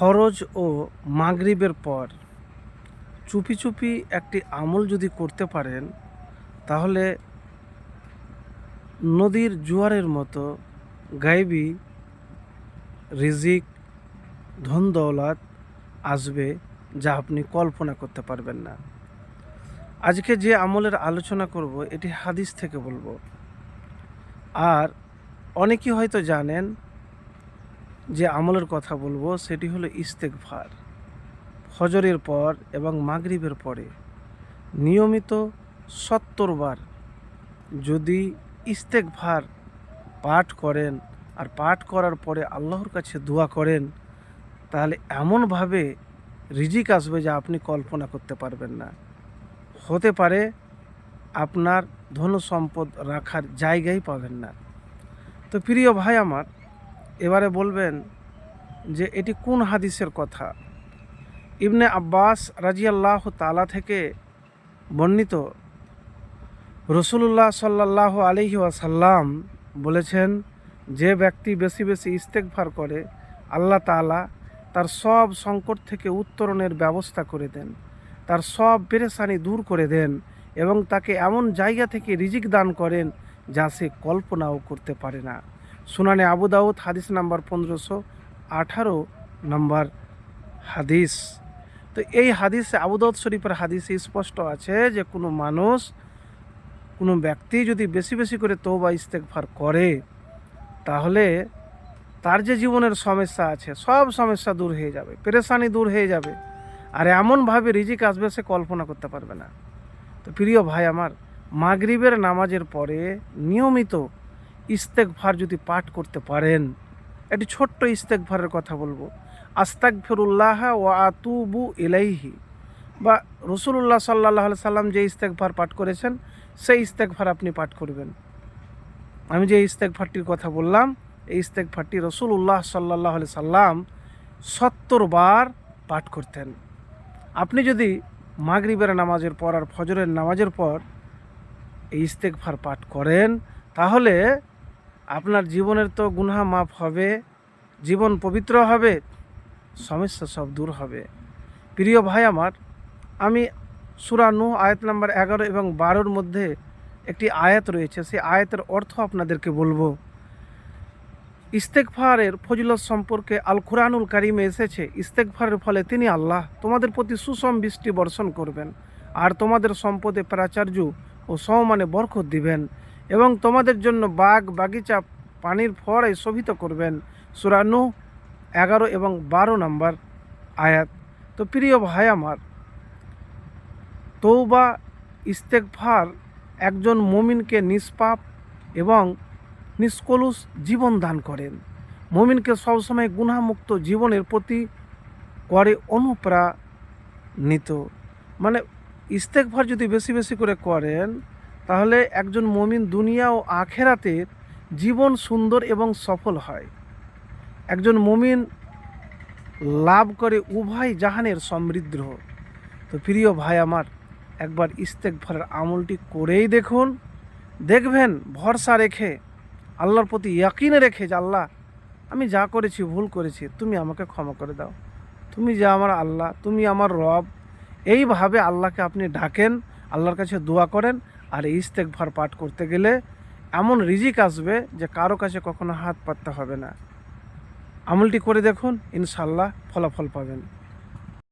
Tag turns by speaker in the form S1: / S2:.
S1: ফরজ ও মাগরিবের পর চুপি চুপি একটি আমল যদি করতে পারেন, তাহলে নদীর জোয়ারের মতো গায়েবী রিজিক, ধন দৌলত আসবে যা আপনি কল্পনা করতে পারবেন না। আজকে যে আমলের আলোচনা করব, এটি হাদিস থেকে বলব। আর অনেকেই হয়তো জানেন যে আমলের কথা বলব, সেটি হলো ইস্তেকভার ফজরের পর এবং মাগরিবের পরে নিয়মিত সত্তর বার যদি ইস্তেকভার পাঠ করেন আর পাঠ করার পরে আল্লাহর কাছে দোয়া করেন, তাহলে এমনভাবে রিজিক আসবে যা আপনি কল্পনা করতে পারবেন না। হতে পারে আপনার ধন সম্পদ রাখার জায়গাই পাবেন না। তো প্রিয় ভাই আমার এবারে বলবেন যে এটি কোন হাদিসের কথা? ইবনে আব্বাস রাজিয়াল্লাহ তালা থেকে বর্ণিত রসুল্লাহ সাল্লাহ আলহি ওয়াসাল্লাম বলেছেন, যে ব্যক্তি বেশি বেশি ইস্তেকভার করে, আল্লাহ তালা তার সব সংকট থেকে উত্তরণের ব্যবস্থা করে দেন, তার সব পেরেশানি দূর করে দেন এবং তাকে এমন জায়গা থেকে রিজিক দান করেন যা সে কল্পনাও করতে পারে না। সুনানে আবু দাউদ, হাদিস নাম্বার পনেরোশো আঠারো নম্বর হাদিস। তো এই হাদিসে, আবু দাউদ শরীফের হাদিসে স্পষ্ট আছে যে কোনো মানুষ, কোনো ব্যক্তি যদি বেশি বেশি করে তৌবা ইস্তেকফার করে, তাহলে তার যে জীবনের সমস্যা আছে, সব সমস্যা দূর হয়ে যাবে, পেরেশানি দূর হয়ে যাবে। আর এমনভাবে রিজিক আসবে সে কল্পনা করতে পারবে না। তো প্রিয় ভাই আমার, মাগরিবের নামাজের পরে নিয়মিত ইস্তেকভার যদি পাঠ করতে পারেন, একটি ছোট্ট ইস্তেকভারের কথা বলব। আস্তাক ফিরুল্লাহ ও আতুবু ইলাইহি। বা রসুল্লাহ সাল্লাহ সাল্লাম যে ইস্তেকভার পাঠ করেছেন, সেই ইস্তেকভার আপনি পাঠ করবেন। আমি যে ইস্তেকভারটির কথা বললাম, এই ইস্তেকভারটি রসুল্লাহ সাল্লাহ সাল্লাম সত্তর বার পাঠ করতেন। আপনি যদি মাগরিবের নামাজের পর আর ফজরের নামাজের পর এই ইস্তেকভার পাঠ করেন, তাহলে আপনার জীবনের তো গুনহা মাফ হবে, জীবন পবিত্র হবে, সমস্যা সব দূর হবে। প্রিয় ভাই আমার, আমি সুরা নু আয়াত নাম্বার এগারো এবং বারোর মধ্যে একটি আয়াত রয়েছে। সেই আয়াতের অর্থ আপনাদেরকে বলব ইস্তেকফারের ফজিলত সম্পর্কে আল কুরআনুল কারিমে এসেছে ইস্তেকফারের ফলে তিনি আল্লাহ, তোমাদের প্রতি সুষম বৃষ্টি বর্ষণ করবেন, আর তোমাদের সম্পদে প্রাচার্য ও সমমানে বরকত দিবেন। এবং তোমাদের জন্য বাগ, বাগিচা, পানির ফড়ায় শোভিত করবেন। সুরানু এগারো এবং বারো নম্বর আয়াত। তো প্রিয় ভাই আমার তৌবা ইস্তেকফার একজন মমিনকে নিষ্পাপ এবং নিষ্কলুষ জীবন দান করেন। মমিনকে সবসময় গুণামুক্ত জীবনের প্রতি করে অনুপ্রাণিত। মানে ইস্তেকভার যদি বেশি বেশি করে করেন তাহলে একজন মমিন দুনিয়া ও আখেরাতের জীবন সুন্দর এবং সফল হয়। একজন মমিন লাভ করে উভয় জাহানের সমৃদ্ধ। তো প্রিয় ভাই আমার, একবার ইস্তেকভারের আমলটি করেই দেখুন। দেখবেন, ভরসা রেখে, আল্লাহর প্রতি ইয়াকিনে রেখে যে, আল্লাহ, আমি যা করেছি, ভুল করেছি, তুমি আমাকে ক্ষমা করে দাও। তুমি যে আমার আল্লাহ, তুমি আমার রব। এইভাবে আল্লাহকে আপনি ডাকেন, আল্লাহর কাছে দোয়া করেন আর এই ইস্তেকভার পাঠ করতে গেলে এমন রিজিক আসবে যে কারও কাছে কখনো হাত পাততে হবে না। আমলটি করে দেখুন ইনশাল্লাহ ফলাফল পাবেন।